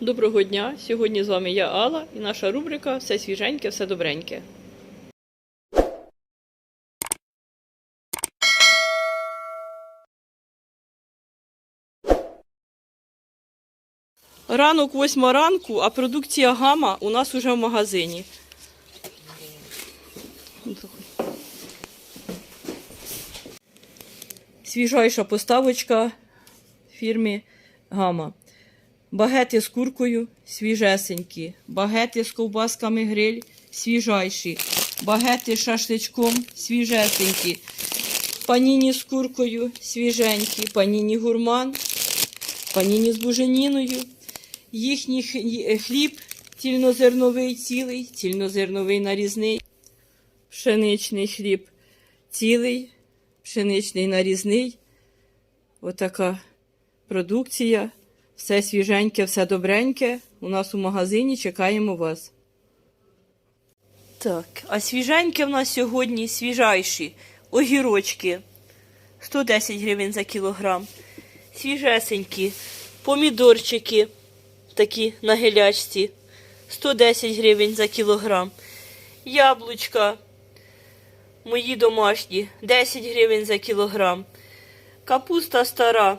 Доброго дня! Сьогодні з вами я Алла і наша рубрика Все свіженьке, все добреньке. Ранок восьма ранку, а продукція гама у нас уже в магазині. Свіжайша поставочка фірми Гама. Багети з куркою свіжесенькі, багети з ковбасками гриль свіжайші, багети з шашличком свіжесенькі, паніні з куркою свіженькі, паніні гурман, паніні з буженіною. Їхній хліб цільнозерновий цілий, цільнозерновий нарізний, пшеничний хліб цілий, пшеничний нарізний. Отака продукція. Все свіженьке, все добреньке. У нас у магазині чекаємо вас. Так, а свіженьке в нас сьогодні свіжайші огірочки. 110 гривень за кілограм. Свіжесенькі помідорчики такі на гелячці. 110 гривень за кілограм. Яблучка мої домашні 10 гривень за кілограм. Капуста стара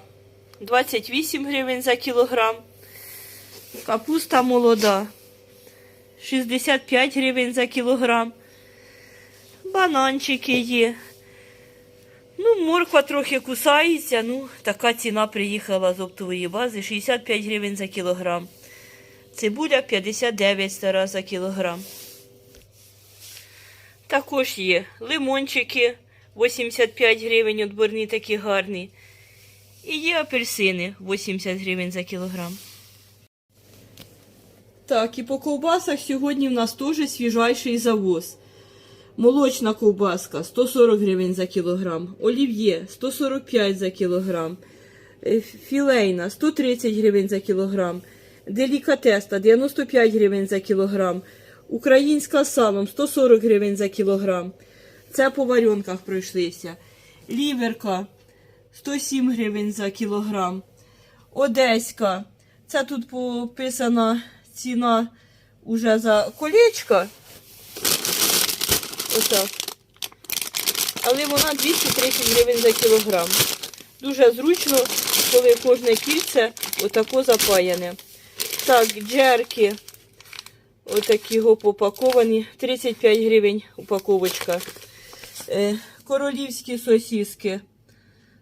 28 гривень за кілограм. Капуста молода 65 гривень за кілограм. Бананчики є. Ну, морква трохи кусається. Ну, така ціна приїхала з оптової бази 65 гривень за кілограм. Цибуля 59 стара за кілограм. Також є лимончики 85 гривень, отборні такі гарні. І є апельсини 80 гривень за кілограм. Так, і по ковбасах сьогодні в нас теж свіжайший завоз. Молочна ковбаска 140 гривень за кілограм. Олів'є 145 за кілограм. Е, Філейна 130 гривень за кілограм. Делікатеста 95 гривень за кілограм. Українська салом 140 гривень за кілограм. Це по варіонках пройшлися. Ліверка 107 гривень за кілограм. Одеська. Це тут пописана ціна уже за колечко. Отак. Але вона 230 гривень за кілограм. Дуже зручно, коли кожне кільце отако запаяне. Так, джерки. Отакі його попаковані. 35 гривень упаковочка. Е, королівські сосиски.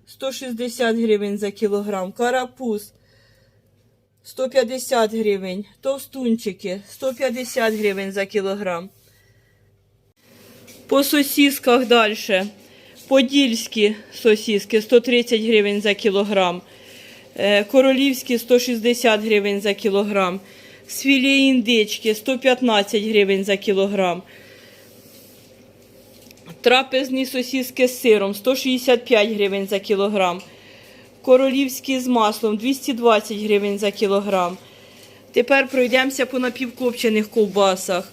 160 гривень за кілограм. Карапуз 150 гривень. Товстунчики 150 гривень за кілограм. По сосісках далі. Подільські сосиски 130 гривень за кілограм. Е, Королівські 160 гривень за кілограм. Свілі індички 115 гривень за кілограм. Трапезні сосиски з сиром 165 гривень за кілограм. Королівські з маслом 220 гривень за кілограм. Тепер пройдемося по напівкопчених ковбасах.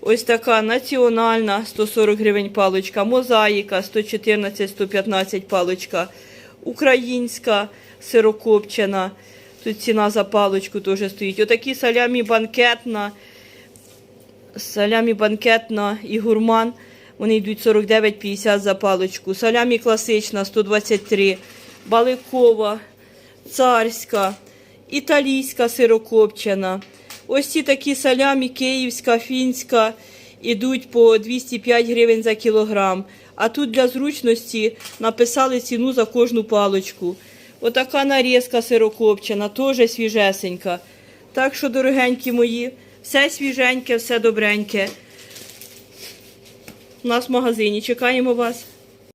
Ось така національна 140 гривень паличка, мозаїка 114-115 паличка, українська сирокопчена. Тут ціна за паличку теж стоїть. Отакі салямі банкетна, салямі банкетна і гурман. Вони йдуть 49,50 за паличку. Салямі класична 123, баликова, царська, італійська сирокопчена. Ось ці такі салямі київська, фінська ідуть по 205 гривень за кілограм. А тут для зручності написали ціну за кожну паличку. Отака нарізка сирокопчена, теж свіжесенька. Так що, дорогенькі мої, все свіженьке, все добреньке. Нас в магазині. Чекаємо вас.